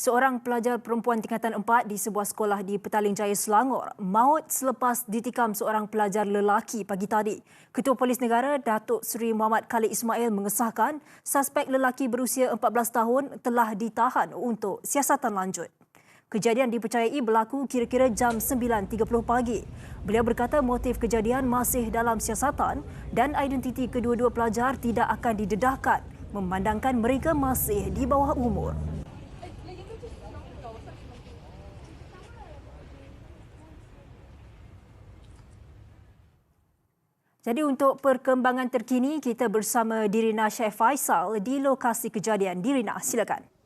Seorang pelajar perempuan tingkatan 4 di sebuah sekolah di Petaling Jaya, Selangor maut selepas ditikam seorang pelajar lelaki pagi tadi. Ketua Polis Negara Datuk Seri Muhammad Khalid Ismail mengesahkan suspek lelaki berusia 14 tahun telah ditahan untuk siasatan lanjut. Kejadian dipercayai berlaku kira-kira jam 9.30 pagi. Beliau berkata motif kejadian masih dalam siasatan dan identiti kedua-dua pelajar tidak akan didedahkan memandangkan mereka masih di bawah umur. Jadi untuk perkembangan terkini kita bersama Dirina Syekh Faisal di lokasi kejadian. Dirina, silakan.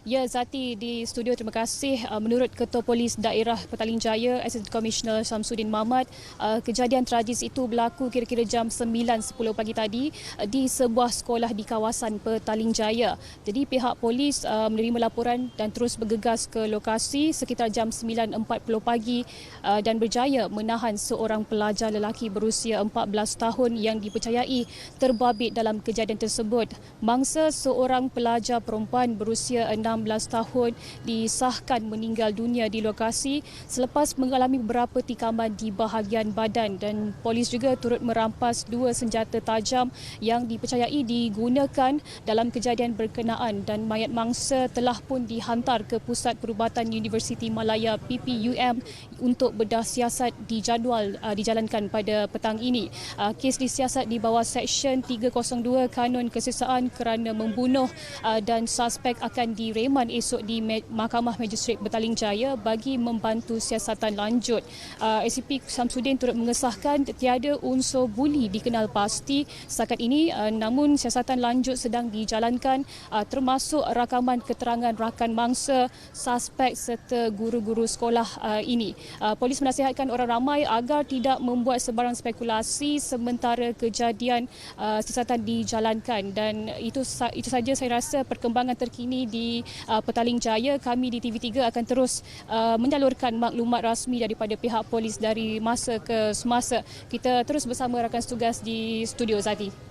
Ya Zati di studio terima kasih uh, menurut Ketua Polis Daerah Petaling Jaya Assistant Commissioner Samsudin Mahmad uh, kejadian tragis itu berlaku kira-kira jam 9.10 pagi tadi uh, di sebuah sekolah di kawasan Petaling Jaya. Jadi pihak polis menerima laporan dan terus bergegas ke lokasi sekitar jam 9.40 pagi dan berjaya menahan seorang pelajar lelaki berusia 14 tahun yang dipercayai terbabit dalam kejadian tersebut. Mangsa seorang pelajar perempuan berusia 6 16 tahun disahkan meninggal dunia di lokasi selepas mengalami beberapa tikaman di bahagian badan dan polis juga turut merampas dua senjata tajam yang dipercayai digunakan dalam kejadian berkenaan dan mayat mangsa telah pun dihantar ke Pusat Perubatan Universiti Malaya PPUM untuk bedah siasat dijadual uh, dijalankan pada petang ini. Uh, kes disiasat di bawah Seksyen 302 Kanun Kesesaan kerana membunuh uh, dan suspek akan di reman esok di Mahkamah Magistrate Betaling Jaya bagi membantu siasatan lanjut. Uh, SCP Samsudin turut mengesahkan tiada unsur buli dikenal pasti setakat ini uh, namun siasatan lanjut sedang dijalankan uh, termasuk rakaman keterangan rakan mangsa, suspek serta guru-guru sekolah uh, ini. Uh, polis menasihatkan orang ramai agar tidak membuat sebarang spekulasi sementara kejadian uh, siasatan dijalankan dan itu itu saja saya rasa perkembangan terkini di uh, Petaling Jaya kami di TV3 akan terus uh, menyalurkan maklumat rasmi daripada pihak polis dari masa ke semasa kita terus bersama rakan setugas di studio Zati.